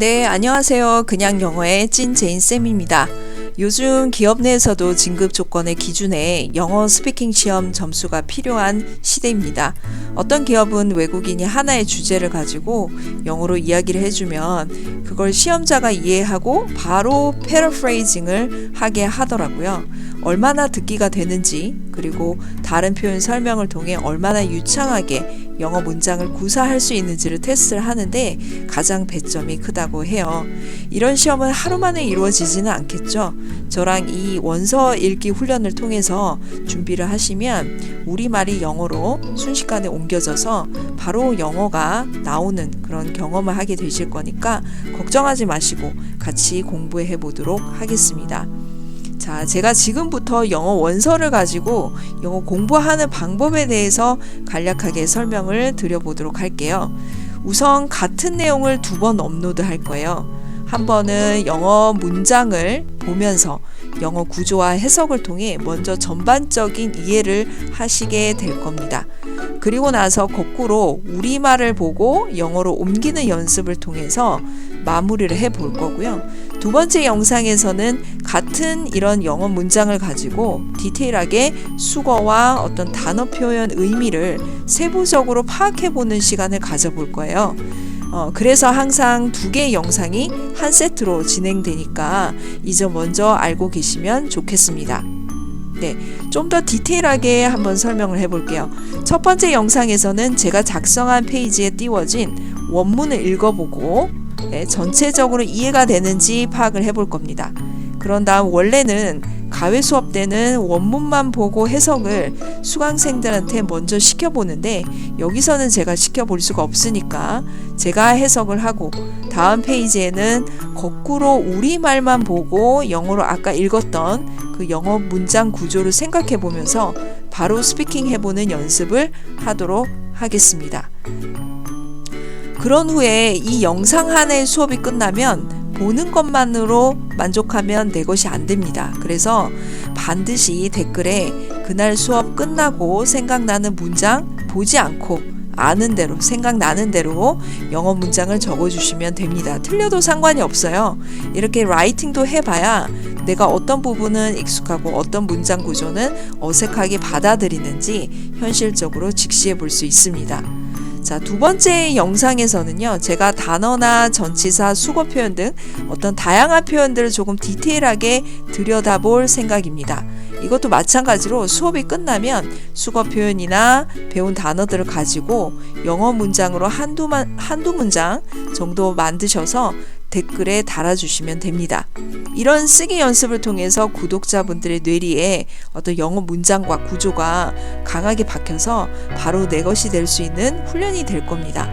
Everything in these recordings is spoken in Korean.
네, 안녕하세요. 그냥 영어의 찐 제인 쌤입니다. 요즘 기업 내에서도 진급 조건의 기준에 영어 스피킹 시험 점수가 필요한 시대입니다. 어떤 기업은 외국인이 하나의 주제를 가지고 영어로 이야기를 해주면 그걸 시험자가 이해하고 바로 패러프레이징을 하게 하더라고요. 얼마나 듣기가 되는지 그리고 다른 표현 설명을 통해 얼마나 유창하게 영어 문장을 구사할 수 있는지를 테스트를 하는데 가장 배점이 크다고 해요. 이런 시험은 하루 만에 이루어지지는 않겠죠. 저랑 이 원서 읽기 훈련을 통해서 준비를 하시면 우리말이 영어로 순식간에 옮겨져서 바로 영어가 나오는 그런 경험을 하게 되실 거니까 걱정하지 마시고 같이 공부해 보도록 하겠습니다. 자, 제가 지금부터 영어 원서를 가지고 영어 공부하는 방법에 대해서 간략하게 설명을 드려보도록 할게요. 우선 같은 내용을 두 번 업로드 할 거예요. 한 번은 영어 문장을 보면서 영어 구조와 해석을 통해 먼저 전반적인 이해를 하시게 될 겁니다. 그리고 나서 거꾸로 우리말을 보고 영어로 옮기는 연습을 통해서 마무리를 해 볼 거고요. 두 번째 영상에서는 같은 이런 영어 문장을 가지고 디테일하게 수거와 어떤 단어 표현 의미를 세부적으로 파악해 보는 시간을 가져볼 거예요. 어, 그래서 항상 두 개의 영상이 한 세트로 진행되니까 이 점 먼저 알고 계시면 좋겠습니다. 네, 좀 더 디테일하게 한번 설명을 해볼게요. 첫 번째 영상에서는 제가 작성한 페이지에 띄워진 원문을 읽어보고 네, 전체적으로 이해가 되는지 파악을 해볼 겁니다. 그런 다음 원래는 가외 수업 때는 원문만 보고 해석을 수강생들한테 먼저 시켜보는데 여기서는 제가 시켜볼 수가 없으니까 제가 해석을 하고 다음 페이지에는 거꾸로 우리말만 보고 영어로 아까 읽었던 그 영어 문장 구조를 생각해 보면서 바로 스피킹 해보는 연습을 하도록 하겠습니다. 그런 후에 이 영상 하나의 수업이 끝나면 보는 것만으로 만족하면 내 것이 안 됩니다. 그래서 반드시 댓글에 그날 수업 끝나고 생각나는 문장 보지 않고 아는 대로 생각나는 대로 영어 문장을 적어주시면 됩니다. 틀려도 상관이 없어요. 이렇게 라이팅도 해봐야 내가 어떤 부분은 익숙하고 어떤 문장 구조는 어색하게 받아들이는지 현실적으로 직시해 볼 수 있습니다. 자, 두 번째 영상에서는요, 제가 단어나 전치사, 수거 표현 등 어떤 다양한 표현들을 조금 디테일하게 들여다볼 생각입니다. 이것도 마찬가지로 수업이 끝나면 수거 표현이나 배운 단어들을 가지고 영어 문장으로 한두, 한두 문장 정도 만드셔서 댓글에 달아주시면 됩니다. 이런 쓰기 연습을 통해서 구독자분들의 뇌리에 어떤 영어 문장과 구조가 강하게 박혀서 바로 내 것이 될 수 있는 훈련이 될 겁니다.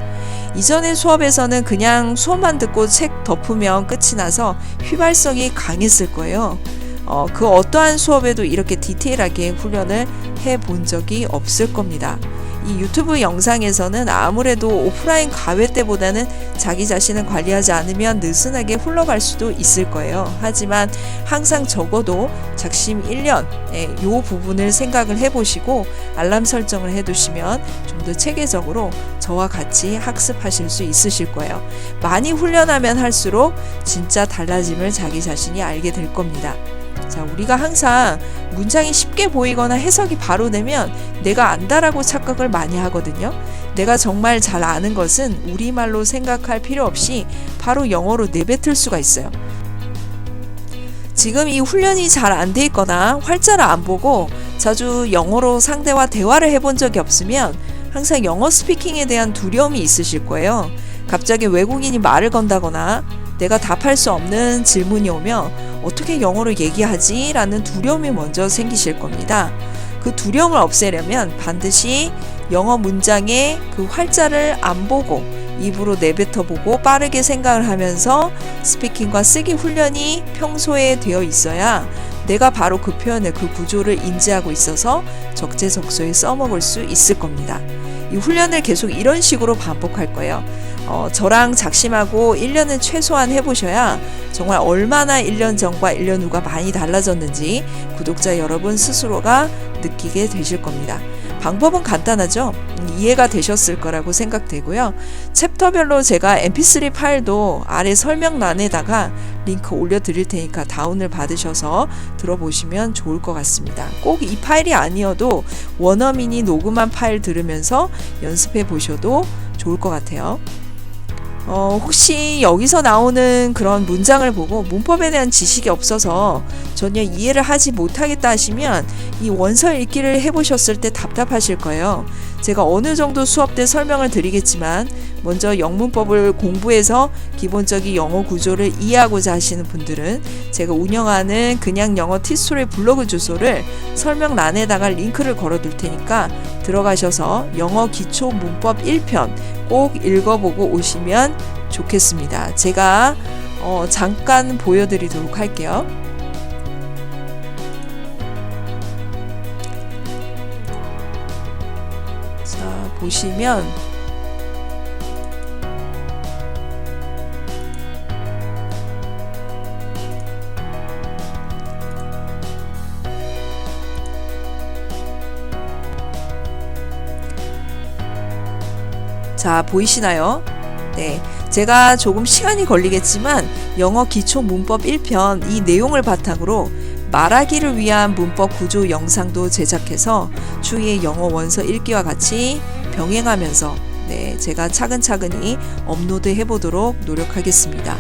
이전의 수업에서는 그냥 수업만 듣고 책 덮으면 끝이 나서 휘발성이 강했을 거예요. 어, 그 어떠한 수업에도 이렇게 디테일하게 훈련을 해 본 적이 없을 겁니다. 이 유튜브 영상에서는 아무래도 오프라인 가회 때보다는 자기 자신을 관리하지 않으면 느슨하게 흘러갈 수도 있을 거예요. 하지만 항상 적어도 작심 1년 요 부분을 생각을 해보시고 알람 설정을 해두시면 좀 더 체계적으로 저와 같이 학습하실 수 있으실 거예요. 많이 훈련하면 할수록 진짜 달라짐을 자기 자신이 알게 될 겁니다. 자, 우리가 항상 문장이 쉽게 보이거나 해석이 바로 되면 내가 안다라고 착각을 많이 하거든요. 내가 정말 잘 아는 것은 우리말로 생각할 필요 없이 바로 영어로 내뱉을 수가 있어요. 지금 이 훈련이 잘 안 돼 있거나 활자를 안 보고 자주 영어로 상대와 대화를 해본 적이 없으면 항상 영어 스피킹에 대한 두려움이 있으실 거예요. 갑자기 외국인이 말을 건다거나 내가 답할 수 없는 질문이 오면 어떻게 영어로 얘기하지? 라는 두려움이 먼저 생기실 겁니다. 그 두려움을 없애려면 반드시 영어 문장의 그 활자를 안 보고 입으로 내뱉어 보고 빠르게 생각을 하면서 스피킹과 쓰기 훈련이 평소에 되어 있어야 내가 바로 그 표현의 그 구조를 인지하고 있어서 적재적소에 써먹을 수 있을 겁니다. 이 훈련을 계속 이런 식으로 반복할 거예요. 어, 저랑 작심하고 1년은 최소한 해보셔야 정말 얼마나 1년 전과 1년 후가 많이 달라졌는지 구독자 여러분 스스로가 느끼게 되실 겁니다. 방법은 간단하죠. 음, 이해가 되셨을 거라고 생각되고요. 챕터별로 제가 mp3 파일도 아래 설명란에다가 링크 올려드릴 테니까 다운을 받으셔서 들어보시면 좋을 것 같습니다. 꼭 이 파일이 아니어도 원어민이 녹음한 파일 들으면서 연습해 보셔도 좋을 것 같아요. 어, 혹시 여기서 나오는 그런 문장을 보고 문법에 대한 지식이 없어서 전혀 이해를 하지 못하겠다 하시면 이 원서 읽기를 해보셨을 때 답답하실 거예요. 제가 어느 정도 수업 때 설명을 드리겠지만 먼저 영문법을 공부해서 기본적인 영어 구조를 이해하고자 하시는 분들은 제가 운영하는 그냥 영어 티스토리 블로그 주소를 설명란에다가 링크를 걸어 둘 테니까 들어가셔서 영어 기초 문법 1편 꼭 읽어보고 오시면 좋겠습니다. 제가 어, 잠깐 보여드리도록 할게요. 보시면 자, 보이시나요? 네. 제가 조금 시간이 걸리겠지만 영어 기초 문법 1편 이 내용을 바탕으로 말하기를 위한 문법 구조 영상도 제작해서 추후에 영어 원서 읽기와 같이 병행하면서 네, 제가 차근차근히 업로드 해보도록 노력하겠습니다.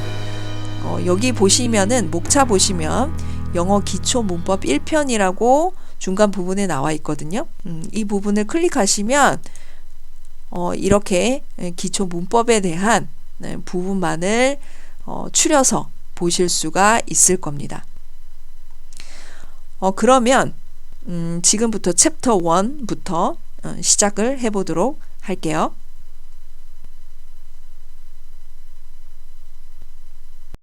어, 여기 보시면은 목차 보시면 영어 기초 문법 1편이라고 중간 부분에 나와 있거든요. 음, 이 부분을 클릭하시면 어, 이렇게 기초 문법에 대한 네, 부분만을 어, 추려서 보실 수가 있을 겁니다. 어, 그러면 음, 지금부터 챕터 1부터 어, 시작을 해보도록 할게요.